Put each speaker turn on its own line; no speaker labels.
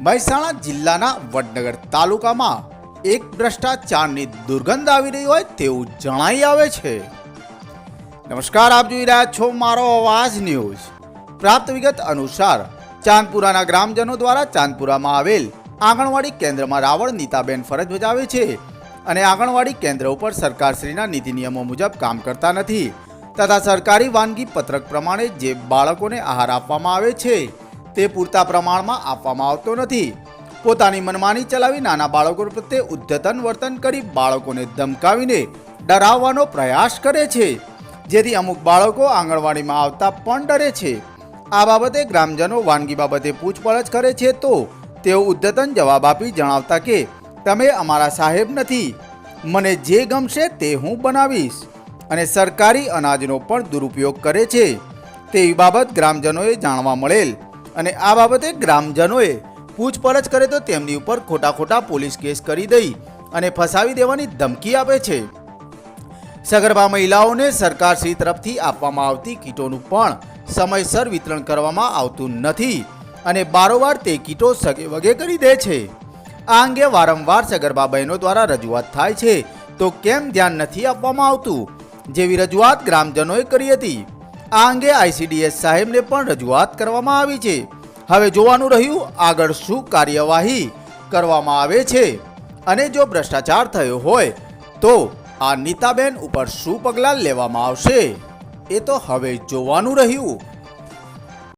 મહેસાણા જિલ્લાના વડનગર તાલુકામાં એક ભ્રષ્ટાચારની દુર્ગંધ આવી રહી હોય તેવું જણાઈ આવે છે. નમસ્કાર, આપ જોઈ રહ્યા છો મારો અવાજ ન્યૂઝ. પ્રાપ્ત વિગત અનુસાર, ચાંદપુરાના ગ્રામજનો દ્વારા ચાંદપુરામાં આવેલ આંગણવાડી કેન્દ્રમાં રાવળ નીતાબેન ફરજ બજાવે છે અને આંગણવાડી કેન્દ્ર ઉપર સરકારશ્રીના નીતિ નિયમો મુજબ કામ કરતા નથી. તથા સરકારી વાનગી પત્રક પ્રમાણે જે બાળકોને આહાર આપવામાં આવે છે તે પૂરતા પ્રમાણમાં આપવામાં આવતો નથી. પોતાની મનમાની ચલાવી નાના બાળકો પ્રત્યે ઉદ્ધતન વર્તન કરી બાળકોને ધમકાવીને ડરાવવાનો પ્રયાસ કરે છે. જેથી અમુક બાળકો આંગણવાડીમાં આવતા પણ ડરે છે. આ બાબતે ગ્રામજનો વાનગી બાબતે પૂછપરછ કરે છે તો તેઓ ઉદ્ધતન જવાબ આપી જણાવતા કે, તમે અમારા સાહેબ નથી. મને જે ગમશે તે હું બનાવીશ. અને સરકારી અનાજનો પણ દુરુપયોગ કરે છે. તેવી બાબત ગ્રામજનોએ જાણવા મળેલ અને આ બાબતે ગ્રામજનોએ પૂછપરછ કરે તો તેમની ઉપર ખોટા ખોટા પોલીસ કેસ કરી દઈ અને ફસાવી દેવાની ધમકી આપે છે. સગર્ભા મહિલાઓને સરકારશ્રી તરફથી આપવામાં આવતી કીટોનું પણ સમયસર વિતરણ કરવામાં આવતું નથી અને બારોબાર તે કીટો સગે વગે કરી દે છે. આ અંગે વારંવાર સગર્ભા બહેનો દ્વારા રજૂઆત થાય છે. તો કેમ ધ્યાન નથી આપવામાં આવતું? જેવી રજૂઆત ગ્રામજનોએ કરી હતી. આ અંગે આઈસીડીએસ સાહેબને પણ રજૂઆત કરવામાં આવી છે. હવે જોવાનું રહ્યું આગળ શું કાર્યવાહી કરવામાં આવે છે અને જો ભ્રષ્ટાચાર થયો હોય તો આ નીતાબેન ઉપર શું પગલાં લેવામાં આવશે એ તો હવે જોવાનું રહ્યું